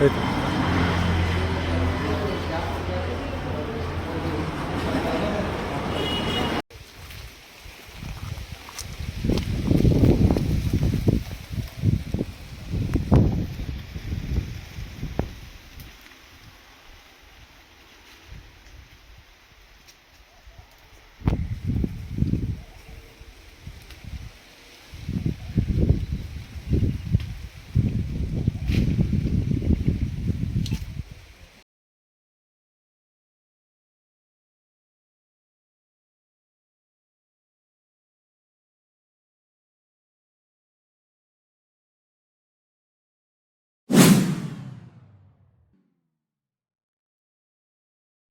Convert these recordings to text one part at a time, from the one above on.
ಆಯ್ತು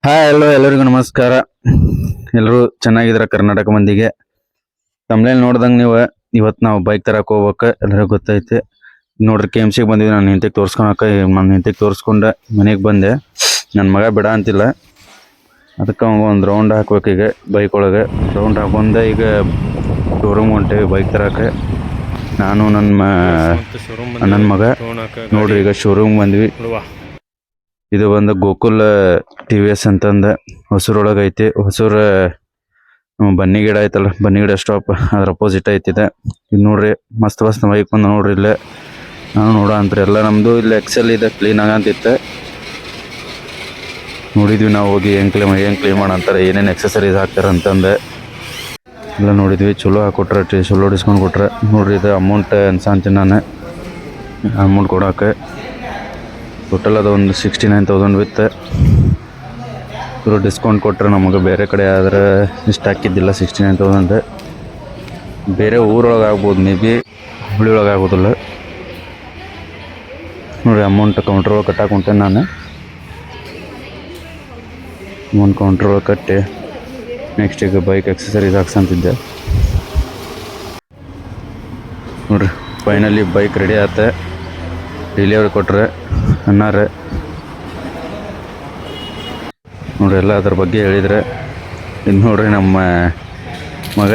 ಹಾಯ್ ಎಲ್ಲೋ ಎಲ್ಲರಿಗೂ ನಮಸ್ಕಾರ. ಎಲ್ಲರೂ ಚೆನ್ನಾಗಿದ್ರ ಕರ್ನಾಟಕ ಮಂದಿಗೆ? ತಮ್ಲೇಲ್ ನೋಡ್ದಂಗೆ ನೀವು ಇವತ್ತು ನಾವು ಬೈಕ್ ತರಕ್ಕೆ ಹೋಗ್ಬೇಕು ಎಲ್ಲರಿಗೂ ಗೊತ್ತೈತೆ. ನೋಡ್ರಿ ಕೆ ಎಂ ಸಿಗೆ ಬಂದಿದ್ದೆ ನಾನು ಹೆಂಡತಿಗೆ ತೋರ್ಸ್ಕೊಳಕ ನಾನು ಹೆಂಡತಿಗೆ ತೋರಿಸ್ಕೊಂಡೆ ಮನೆಗೆ ಬಂದೆ. ನನ್ನ ಮಗ ಬಿಡ ಅಂತಿಲ್ಲ. ಅದಕ್ಕೆ ಒಂದು ರೌಂಡ್ ಹಾಕ್ಬೇಕು ಈಗ ಬೈಕ್ ಒಳಗೆ. ರೌಂಡ್ ಹಾಕೊಂಡೆ ಈಗ ಶೋರೂಮ್ ಹೊಂಟೇವಿ ಬೈಕ್ ತರಕ್ಕೆ ನಾನು ನನ್ನ ನನ್ನ ಮಗ. ನೋಡ್ರಿ ಈಗ ಶೋರೂಮ್ ಬಂದ್ವಿ. ಇದು ಒಂದು ಗೋಕುಲ್ ಟಿ ವಿ ಎಸ್ ಅಂತಂದ. ಹೊಸೂರೊಳಗೆ ಐತಿ. ಹೊಸೂರ ಬನ್ನಿ ಗಿಡ ಐತಲ್ಲ. ಬನ್ನಿ ಗಿಡ ಸ್ಟಾಪ್ ಅದ್ರ ಅಪೋಸಿಟ್ ಐತಿದೆ. ಇದು ನೋಡ್ರಿ, ಮಸ್ತ್ ಮಸ್ತ್ ಬೈಕ್ ಬಂದು ನೋಡ್ರಿ ಇಲ್ಲೇ. ನಾನು ನೋಡ ಅಂತ್ರಿ. ಎಲ್ಲ ನಮ್ದು ಇಲ್ಲಿ ಎಕ್ಸೆಲ್ ಇದೆ ಕ್ಲೀನ್ ಆಗಂತಿತ್ತು. ನೋಡಿದ್ವಿ ನಾವು ಹೋಗಿ ಹೆಂಗ್ ಕ್ಲೀನ್ ಏನ್ ಕ್ಲೀನ್ ಮಾಡ ಅಂತಾರೆ, ಏನೇನು ಎಕ್ಸಸರೀಸ್ ಹಾಕ್ತಾರೆ ಅಂತಂದೆ. ಎಲ್ಲ ನೋಡಿದ್ವಿ. ಚಲೋ ಹಾಕೊಟ್ರೆ, ಟಿ, ಚಲೋ ಡಿಸ್ಕೌಂಟ್ ಕೊಟ್ರೆ. ನೋಡ್ರಿ, ಇದು ಅಮೌಂಟ್ ಅನ್ಸಂತೀನಿ ನಾನು. ಅಮೌಂಟ್ ಕೊಡೋಕೆ. ಟೋಟಲ್ ಅದು ಒಂದು ಸಿಕ್ಸ್ಟಿ ನೈನ್ ತೌಸಂಡ್ ವಿತ್ ಇವರು ಡಿಸ್ಕೌಂಟ್ ಕೊಟ್ಟರೆ ನಮಗೆ ಬೇರೆ ಕಡೆ ಆದ್ರೆ ಇಷ್ಟು ಹಾಕಿದ್ದಿಲ್ಲ ಸಿಕ್ಸ್ಟಿ ನೈನ್ ತೌಸಂಡ್ ಬೇರೆ ಊರೊಳಗೆ ಆಗ್ಬೋದು ಮೇ ಬಿ ಹುಬ್ಳಿ ಒಳಗೆ ಆಗೋದಿಲ್ಲ. ನೋಡಿ ಅಮೌಂಟ್ ಕೌಂಟ್ರ್ ಒಳಗೆ ಕಟ್ಟಾಕೆ ನಾನು. ಅಮೌಂಟ್ ಕೌಂಟ್ರ್ ಒಳಗೆ ಕಟ್ಟಿ ನೆಕ್ಸ್ಟ್ ಈಗ ಬೈಕ್ ಎಕ್ಸಸರೀಸ್ ಹಾಕ್ಸಂತಿದ್ದೆ. ನೋಡ್ರಿ ಫೈನಲಿ ಬೈಕ್ ರೆಡಿ ಆತ. ಡೆಲಿವರಿ ಕೊಟ್ಟರೆ ಅನ್ನಾರೆ. ನೋಡ್ರಿ, ಎಲ್ಲ ಅದ್ರ ಬಗ್ಗೆ ಹೇಳಿದರೆ, ಇದು ನೋಡ್ರಿ ನಮ್ಮ ಮಗ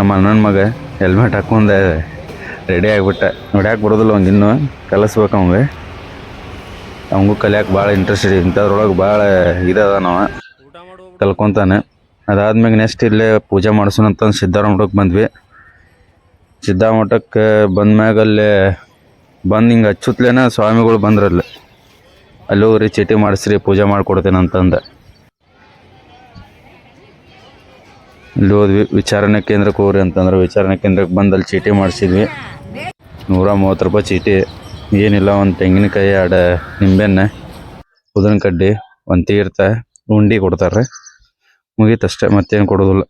ನಮ್ಮ ಅಣ್ಣನ ಮಗ ಹೆಲ್ಮೆಟ್ ಹಾಕೊಂಡೆ ರೆಡಿ ಆಗಿಬಿಟ್ಟೆ. ನೋಡ್ಯಾಕೆ ಬರೋದಿಲ್ಲ ಅವ್ನಿಗೆ ಇನ್ನೂ, ಕಲಿಸ್ಬೇಕು ಅವಂಗೆ. ಅವಂಗೂ ಕಲಿಯಾಕೆ ಭಾಳ ಇಂಟ್ರೆಸ್ಟ್ ಇದೆ. ಇಂಥದ್ರೊಳಗೆ ಭಾಳ ಇದಾದ ನಾವು ಕಲ್ಕೊತಾನೆ. ಅದಾದ್ಮೇಲೆ ನೆಕ್ಸ್ಟ್ ಇಲ್ಲೇ ಪೂಜೆ ಮಾಡಿಸೋಣ ಅಂತ ಸಿದ್ಧಾರಮಠಕ್ಕೆ ಬಂದ್ವಿ. ಸಿದ್ಧಾಮಠಕ್ಕೆ ಬಂದ್ಮ್ಯಾಗ ಅಲ್ಲೇ ಬಂದು ಹಿಂಗೆ ಹಚ್ಚುತ್ತಲೇನ ಸ್ವಾಮಿಗಳು ಬಂದ್ರಲ್ಲ. ಅಲ್ಲಿ ಹೋಗ್ರಿ ಚೀಟಿ ಮಾಡಿಸ್ರಿ, ಪೂಜೆ ಮಾಡಿಕೊಡ್ತೇನೆ ಅಂತಂದ. ಇಲ್ಲಿ ಹೋದ್ವಿ, ವಿಚಾರಣೆ ಕೇಂದ್ರಕ್ಕೆ ಹೋಗ್ರಿ ಅಂತಂದ್ರೆ ವಿಚಾರಣೆ ಕೇಂದ್ರಕ್ಕೆ ಬಂದು ಅಲ್ಲಿ ಚೀಟಿ ಮಾಡಿಸಿದ್ವಿ. ನೂರ ಮೂವತ್ತು ರೂಪಾಯಿ ಚೀಟಿ. ಏನಿಲ್ಲ, ಒಂದು ತೆಂಗಿನಕಾಯಿ ಎರಡು ನಿಂಬೆಹಣ್ಣೆ ಉದನ ಕಡ್ಡಿ ಒಂದು ತೀರ್ಥ ಉಂಡಿ ಕೊಡ್ತಾರೆ ಮುಗೀತಷ್ಟೇ ಮತ್ತೇನು ಕೊಡೋದಿಲ್ಲ.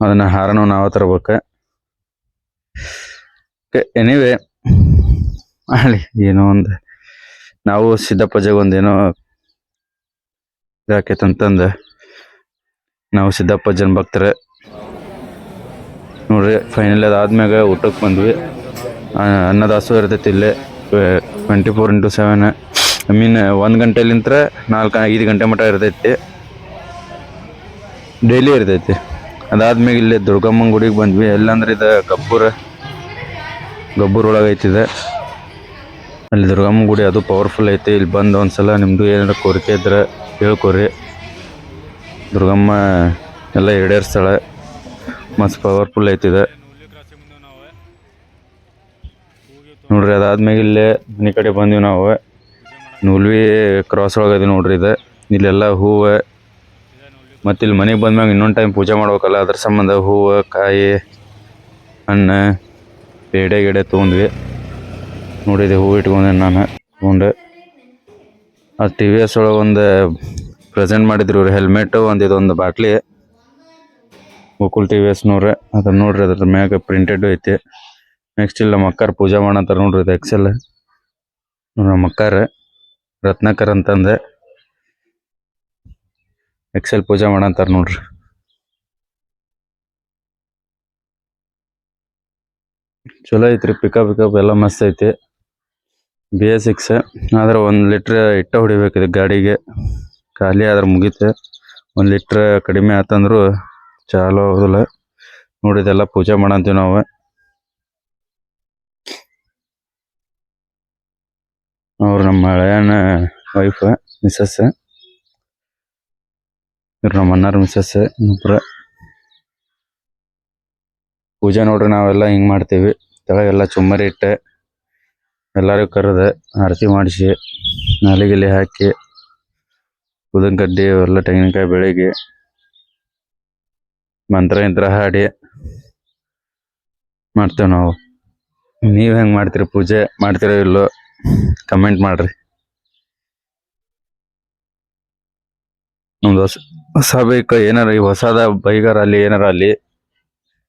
ಅದನ್ನ ಹಾರನೂ ನಾವು ತರ್ಬೇಕು. ಎನಿವೆ ಮಾಡಿ ಏನೋ ಒಂದು, ನಾವು ಸಿದ್ದಪ್ಪಜಾಗ ಒಂದೇನೋ ಇದಾಕೈತಂತಂದು ನಾವು ಸಿದ್ದಪ್ಪಜ್ಜನ ಭಕ್ತರೆ, ನೋಡ್ರಿ ಫೈನಲ್ ಅದಾದ್ಮ್ಯಾಗ ಊಟಕ್ಕೆ ಬಂದ್ವಿ. ಅನ್ನದಾಸು ಇರ್ತೈತಿ ಇಲ್ಲೇ twenty four into seven I mean ಒಂದು ಗಂಟೆಲಿಂತ್ರ ನಾಲ್ಕು, ಐದು ಗಂಟೆ ಮಟ್ಟ ಇರ್ತೈತಿ. ಡೈಲಿ ಇರ್ತೈತಿ. ಅದಾದ್ಮೇಲೆ ಇಲ್ಲಿ ದುರ್ಗಮ್ಮನ ಗುಡಿಗೆ ಬಂದ್ವಿ. ಎಲ್ಲಂದ್ರೆ ಇದು ಗಬ್ಬೂರ ಗಬ್ಬೂರ್ ಒಳಗೆ ಐತಿದೆ ಅಲ್ಲಿ ದುರ್ಗಮ್ಮ ಗುಡಿ ಅದು ಪವರ್ಫುಲ್ ಐತಿ. ಇಲ್ಲಿ ಬಂದು ಒಂದ್ಸಲ ನಿಮ್ಮದು ಏನಾರ ಕೋರಿಕೆ ಇದ್ರೆ ಹೇಳ್ಕೊರಿ. ದುರ್ಗಮ್ಮ ಎಲ್ಲ ಈಡೇರಿಸ್ತಾಳೆ. ಮಸ್ತ್ ಪವರ್ಫುಲ್ ಐತಿದೆ. ನೋಡ್ರಿ, ಅದಾದ್ಮೇಲೆ ಇಲ್ಲೇ ಮನೆ ಕಡೆ ಬಂದೀವಿ ನಾವು. ನೂಲ್ವಿ ಕ್ರಾಸ್ ಒಳಗೆ ಇದೆ ನೋಡ್ರಿ ಇದು. ಇಲ್ಲೆಲ್ಲ ಹೂವು. ಮತ್ತು ಇಲ್ಲಿ ಮನೆಗೆ ಬಂದ್ಮ್ಯಾಗ ಇನ್ನೊಂದು ಟೈಮ್ ಪೂಜೆ ಮಾಡ್ಬೇಕಲ್ಲ, ಅದ್ರ ಸಂಬಂಧ ಹೂವು, ಕಾಯಿ ಹಣ್ಣು ಪೇಡೆ ಗಿಡೆ ತೊಗೊಂಡ್ವಿ ನೋಡಿದೆ ಹೂ ಇಟ್ಕೊಂಡೆ ನಾನು, ತೊಗೊಂಡೆ. ಆ ಟಿ ವಿ ಎಸ್ ಒಳಗೆ ಒಂದು ಪ್ರೆಸೆಂಟ್ ಮಾಡಿದ್ರು ಇವ್ರು, ಹೆಲ್ಮೆಟ್, ಒಂದು ಇದೊಂದು ಬಾಟ್ಲಿ ಗೋಕುಲ್ ಟಿ ವಿ ಎಸ್ ನೋಡ್ರಿ, ಅದನ್ನ ನೋಡ್ರಿ ಅದ್ರ ಮ್ಯಾಗ ಪ್ರಿಂಟೆಡ್ ಐತಿ. ನೆಕ್ಸ್ಟ್ ಇಲ್ಲಿ ನಮ್ಮ ಅಕ್ಕಾರ ಪೂಜೆ ಮಾಡಂತಾರ ನೋಡ್ರಿ, ಇದು ಎಕ್ಸೆಲ್ ನಮ್ಮ ಅಕ್ಕಾರ, ರತ್ನಾಕರ್ ಅಂತಂದೆ. ಎಕ್ಸೆಲ್ ಪೂಜೆ ಮಾಡೋಂತಾರೆ ನೋಡ್ರಿ. ಚಲೋ ಐತ್ರಿ ಪಿಕಪ್ ಪಿಕಪ್ ಎಲ್ಲ ಮಸ್ತ್ ಐತಿ. ಬಿ ಎಸ್ ಸಿಕ್ಸ್ ಆದ್ರೆ ಒಂದು ಲೀಟ್ರ್ ಇಟ್ಟ ಹೊಡಿಬೇಕು ಇದು ಗಾಡಿಗೆ. ಖಾಲಿ ಆದ್ರೆ ಮುಗೀತು. ಒಂದು ಲೀಟ್ರ್ ಕಡಿಮೆ ಆತಂದ್ರು ಚಾಲೋ ಆಗೋದಿಲ್ಲ. ನೋಡಿ, ಇದೆಲ್ಲ ಪೂಜೆ ಮಾಡಂತೀವಿ ನಾವು. ಅವ್ರು ನಮ್ಮ ಹಳೆಯನ ವೈಫ್ ಮಿಸ್ಸಸ್ ಇವ್ರು ನಮ್ಮ ಅಣ್ಣಾರ ಮಿಸ್ಸಸ್ ಇನ್ನೊಬ್ರ. ಪೂಜೆ ನೋಡ್ರಿ, ನಾವೆಲ್ಲ ಹಿಂಗ್ ಮಾಡ್ತೀವಿ. ತೆಳಗೆಲ್ಲ ಚುಮ್ಮರಿ ಇಟ್ಟೆ. ಎಲ್ಲರೂ ಕರೆದೆ ಆರತಿ ಮಾಡಿಸಿ, ನಾಲಿಗೆಲೆ ಹಾಕಿ ಉದನ್ ಕಡ್ಡಿ ಎಲ್ಲ ತೆಂಗಿನಕಾಯಿ ಬೆಳಗ್ಗೆ ಮಂತ್ರ ಯಂತ್ರ ಹಾಡಿ ಮಾಡ್ತೇವೆ ನಾವು. ನೀವು ಹೆಂಗೆ ಮಾಡ್ತೀರಿ ಪೂಜೆ? ಮಾಡ್ತೀರೋ ಇಲ್ಲೋ ಕಮೆಂಟ್ ಮಾಡ್ರಿ. ನಮ್ದು ಹೊಸ ಹೊಸ ಬೈಕ್ ಏನಾರ ಈ ಹೊಸದ ಬೈಗಾರ ಅಲ್ಲಿ ಏನಾರ ಅಲ್ಲಿ,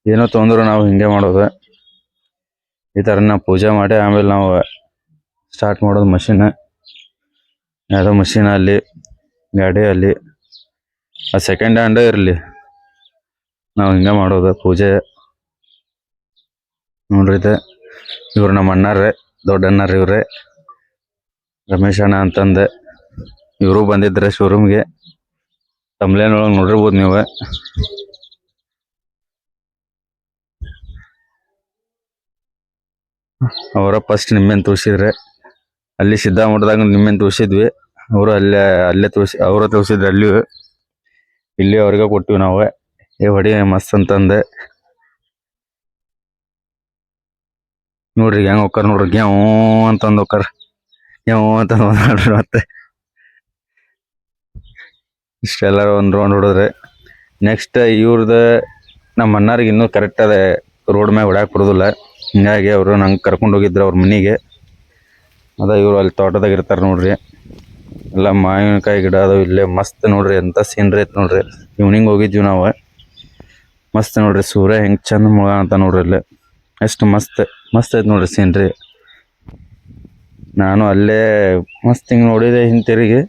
ಏನೋ ತೊಂದ್ರು ನಾವು ಹಿಂಗೆ ಮಾಡೋದು. ಈ ಥರ ನಾವು ಪೂಜೆ ಮಾಡಿ ಆಮೇಲೆ ನಾವು ಸ್ಟಾರ್ಟ್ ಮಾಡೋದು ಮಷಿನ್ ಯಾವುದೋ ಮಷಿನ್ ಅಲ್ಲಿ, ಗಾಡಿ ಅಲ್ಲಿ, ಆ ಸೆಕೆಂಡ್ ಹ್ಯಾಂಡ್ ಇರಲಿ. ನಾವು ಹಿಂಗೆ ಮಾಡೋದು, ಪೂಜೆ. ನೋಡ್ರಿ ಇದು. ಇವ್ರು ನಮ್ಮ ಅಣ್ಣಾರ್ರೆ ದೊಡ್ಡ ಅಣ್ಣಾರ ಇವ್ರೆ. ರಮೇಶ್ ಅಣ್ಣ ಅಂತಂದೆ. ಇವರು ಬಂದಿದ್ರೆ ಶೋರೂಮ್ಗೆ ತಮ್ಲೇನೊಳಗೆ ನೋಡಿರ್ಬೋದು ನೀವು. ಅವರ ಫಸ್ಟ್ ನಿಮ್ಮೆನ್ ತೋರಿಸಿದ್ರೆ. ಅಲ್ಲಿ ಸಿದ್ಧಾಮಠದಾಗ ನಿಮ್ಮೆನ್ ತೋರಿಸಿದ್ವಿ. ಅವರು ಅಲ್ಲೇ ಅಲ್ಲೇ ತೋರಿಸಿ, ಅವರ ತೋರಿಸಿದ್ರೆ ಅಲ್ಲಿ ಇಲ್ಲಿ ಅವ್ರಿಗೆ ಕೊಟ್ಟಿವಿ ನಾವು. ಏ ಹೊಡಿ ಮಸ್ತ್ ಅಂತಂದೆ. ನೋಡ್ರಿ ಹೆಂಗ್ ಹೋಗ್ತಾರ ನೋಡ್ರಿ. ಗ್ಯಾವ್ ಅಂತಂದ್ ಹೋಗ್ತಾರ ಗ್ಯಾವ್ ಅಂತ ನೋಡ್ರಿ ಮತ್ತೆ. ಇಷ್ಟೆಲ್ಲರೂ ಒಂದ್ ರೌಂಡ್ ಹೊಡಿದ್ರೆ. ನೆಕ್ಸ್ಟ್ ಇವ್ರದ್ದು ನಮ್ಮ ಅಣ್ಣಾರಿಗೆ ಇನ್ನೂ ಕರೆಕ್ಟ್ ಅದೇ ರೋಡ್ ಮ್ಯಾಗ ಹೊಡ್ಯಾಕ್ ಬರೋದಿಲ್ಲ. ಹಿಂಗಾಗಿ ಅವರು ನಂಗೆ ಕರ್ಕೊಂಡು ಹೋಗಿದ್ರು ಅವ್ರ ಮನೆಗೆ. ಅದ ಇವರು ಅಲ್ಲಿ ತೋಟದಾಗ ಇರ್ತಾರೆ ನೋಡ್ರಿ. ಎಲ್ಲ ಮಾವಿನಕಾಯಿ ಗಿಡ ಅದು ಇಲ್ಲೇ, ಮಸ್ತ್ ನೋಡ್ರಿ ಎಂತ ಸೀನ್ರಿ ಐತೆ ನೋಡ್ರಿ. ಇವ್ನಿಂಗ್ ಹೋಗಿದ್ವಿ ನಾವು. ಮಸ್ತ್ ನೋಡ್ರಿ, ಸೂರ್ಯ ಹೆಂಗೆ ಚಂದ ಮುಳ ಅಂತ ನೋಡ್ರಿ ಇಲ್ಲಿ ಎಷ್ಟು ಮಸ್ತ್ ಮಸ್ತ್ ಐತೆ ನೋಡ್ರಿ ಸೀನ್ರಿ ನಾನು ಅಲ್ಲೇ ಮಸ್ತ್ ಹಿಂಗೆ ನೋಡಿದೆ ಹಿಂತಿರುಗಿ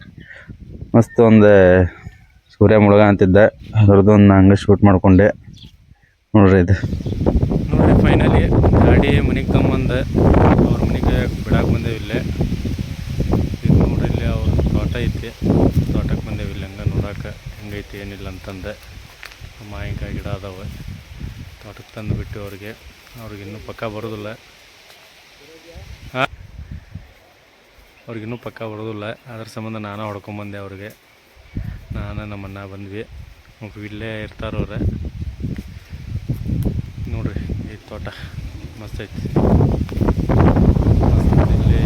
ಮಸ್ತ್ ಒಂದು ಸೂರ್ಯ ಮುಳುಗ ಅಂತಿದ್ದೆ. ಅದ್ರದ್ದು ಒಂದು ಹಂಗೆ ಶೂಟ್ ಮಾಡ್ಕೊಂಡೆ. ನೋಡ್ರಿ ಇದು. ನೋಡ್ರಿ ಫೈನಲಿ ಗಾಡಿ ಮನೆಗೆ ತಂಬಂದು ಅವ್ರ ಮನೆಗೆ ಬಿಡಕ್ಕೆ ಬಂದೇವಿ ಇಲ್ಲೇ. ಈಗ ನೋಡ್ರಿ ಇಲ್ಲಿ ಅವ್ರ ತೋಟ ಐತಿ. ತೋಟಕ್ಕೆ ಬಂದೇವಿ ಇಲ್ಲಿ ಹಂಗೆ ನೋಡಕ್ಕೆ ಹೆಂಗೈತಿ, ಏನಿಲ್ಲ ಅಂತಂದೆ. ಮಾವಿನಕಾಯಿ ಗಿಡ ಅದಾವೆ. ತೋಟಕ್ಕೆ ತಂದು ಬಿಟ್ಟು ಅವ್ರಿಗೆ. ಅವ್ರಿಗೆ ಇನ್ನೂ ಪಕ್ಕ ಬರೋದಿಲ್ಲ. ಹಾಂ? ಅವ್ರಿಗಿನ್ನೂ ಪಕ್ಕ ಬರೋದಿಲ್ಲ. ಅದ್ರ ಸಂಬಂಧ ನಾನು ಹೊಡ್ಕೊಂಬಂದೆ ಅವ್ರಿಗೆ. ನಾನು ನಮ್ಮನ್ನ ಬಂದ್ವಿ. ಇಲ್ಲೇ ಇರ್ತಾರವ್ರೆ ತೋಟ. ಮಸ್ತ್ ಐತಿ. ಇಲ್ಲಿ.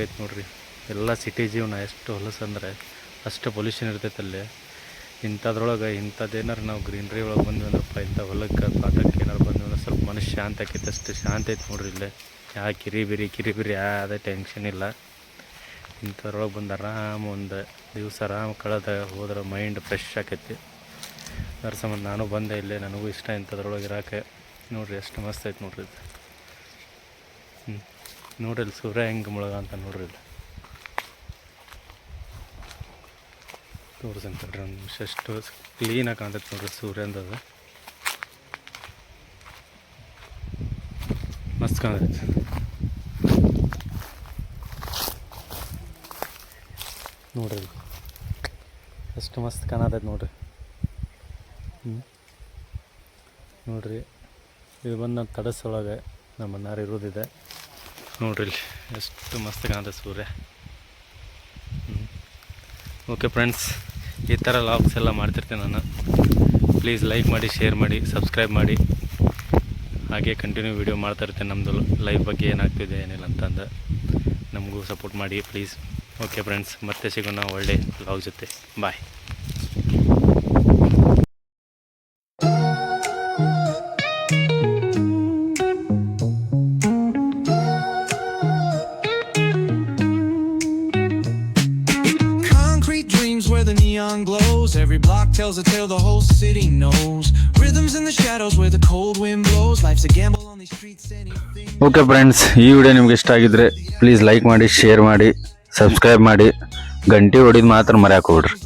ಊಟ ನೋಡ್ರಿ. ಎಲ್ಲ ಸಿಟಿ ಜೀವನ ಎಷ್ಟು ಹೊಲಸಂದ್ರೆ ಅಷ್ಟು ಪೊಲ್ಯೂಷನ್ ಇರ್ತೈತೆ ಅಲ್ಲಿ. ಇಂಥದ್ರೊಳಗೆ ಇಂಥದ್ದೇನಾರು ನಾವು ಗ್ರೀನ್ರಿ ಒಳಗೆ ಬಂದ್ವಿ ಅಂದ್ರಪ್ಪ ಇಂಥ ಹೊಲಕ್ಕೆ, ತೋಟಕ್ಕೆ ಏನಾರು ಬಂದ್ವಿ ಅಂದ್ರೆ ಸ್ವಲ್ಪ ಮನಸ್ಸು ಶಾಂತ ಆಕೈತೆ. ಅಷ್ಟು ಶಾಂತ ಐತಿ ನೋಡ್ರಿ ಇಲ್ಲೇ. ಯಾ ಕಿರಿಬಿರಿ ಕಿರಿಬಿರಿ, ಯಾವುದೇ ಟೆನ್ಷನ್ ಇಲ್ಲ. ಇಂಥದ್ರೊಳಗೆ ಬಂದು ಆರಾಮ ಒಂದು ದಿವಸ ಆರಾಮ ಕಳೆದ ಹೋದ್ರೆ ಮೈಂಡ್ ಫ್ರೆಶ್ ಆಕೈತಿ. ಅದ್ರ ಸಂಬಂಧ ನಾನು ಬಂದೆ ಇಲ್ಲೇ, ನನಗೂ ಇಷ್ಟ ಇಂಥದ್ರೊಳಗೆ ಇರೋಕೆ. ನೋಡ್ರಿ, ಎಷ್ಟು ಮಸ್ತ್ ಐತೆ ನೋಡ್ರಿ ಇದು. ಹ್ಞೂ ನೋಡ್ರಿ ಇಲ್ಲಿ ಸೂರ್ಯ ಹೆಂಗೆ ಮುಳುಗ ಅಂತ ನೋಡ್ರಿ ಇಲ್ಲಿ ತೋರಿಸ್ತೀನಿ ನೋಡ್ರಿ ಒಂದು ನಿಮಿಷ ಎಷ್ಟು ಕ್ಲೀನಾಗಿ ಕಾಣ್ತೈತೆ ನೋಡ್ರಿ ಸೂರ್ಯಂದದು ಮಸ್ತ್ ಕಾಣ್ತೈತೆ. ನೋಡ್ರಿ. ಎಷ್ಟು ಮಸ್ತ್ ಕಾಣತೈತೆ ನೋಡ್ರಿ. ಹ್ಞೂ ನೋಡ್ರಿ, ಇದು ಬಂದು ತಡಸೊಳಗೆ ನಮ್ಮ ಇರೋದಿದೆ. ನೋಡ್ರಿ ಇಲ್ಲಿ ಎಷ್ಟು ಮಸ್ತ್ ಕಾಣುತ್ತೆ ಸೂರ್ಯ. ಓಕೆ ಫ್ರೆಂಡ್ಸ್ ಈ ಥರ ಲಾಗ್ಸ್ ಎಲ್ಲ ಮಾಡ್ತಿರ್ತೀನಿ ನಾನು. ಪ್ಲೀಸ್ ಲೈಕ್ ಮಾಡಿ ಶೇರ್ ಮಾಡಿ ಸಬ್ಸ್ಕ್ರೈಬ್ ಮಾಡಿ. ಹಾಗೆ ಕಂಟಿನ್ಯೂ ವೀಡಿಯೋ ಮಾಡ್ತಾ ಇರ್ತೇನೆ ನಮ್ಮದು ಲೈಫ್ ಬಗ್ಗೆ ಏನಾಗ್ತಿದೆ ಏನಿಲ್ಲ ಅಂತಂದು. ನಮಗೂ ಸಪೋರ್ಟ್ ಮಾಡಿ ಪ್ಲೀಸ್ ಓಕೆ ಫ್ರೆಂಡ್ಸ್ ಮತ್ತೆ ಸಿಗೋಣ ಒಳ್ಳೆ ಲಾಗ್ ಜೊತೆ bye Concrete dreams where the neon glows. Every block tells a tale the whole city knows. Rhythms in the shadows where the cold wind blows. Life's a gamble on these streets, anything. Okay friends ಈ video ನಿಮ್ಗೆ ಇಷ್ಟ ಆಗಿದ್ರೆ please like ಮಾಡಿ share ಮಾಡಿ subscribe ಮಾಡಿ. ಗಂಟೆ ಹೊಡಿದ್ ಮಾತ್ರ ಮರ್ಯಾಕ್ ಹೋಗ್ಬಿಡ್ರಿ.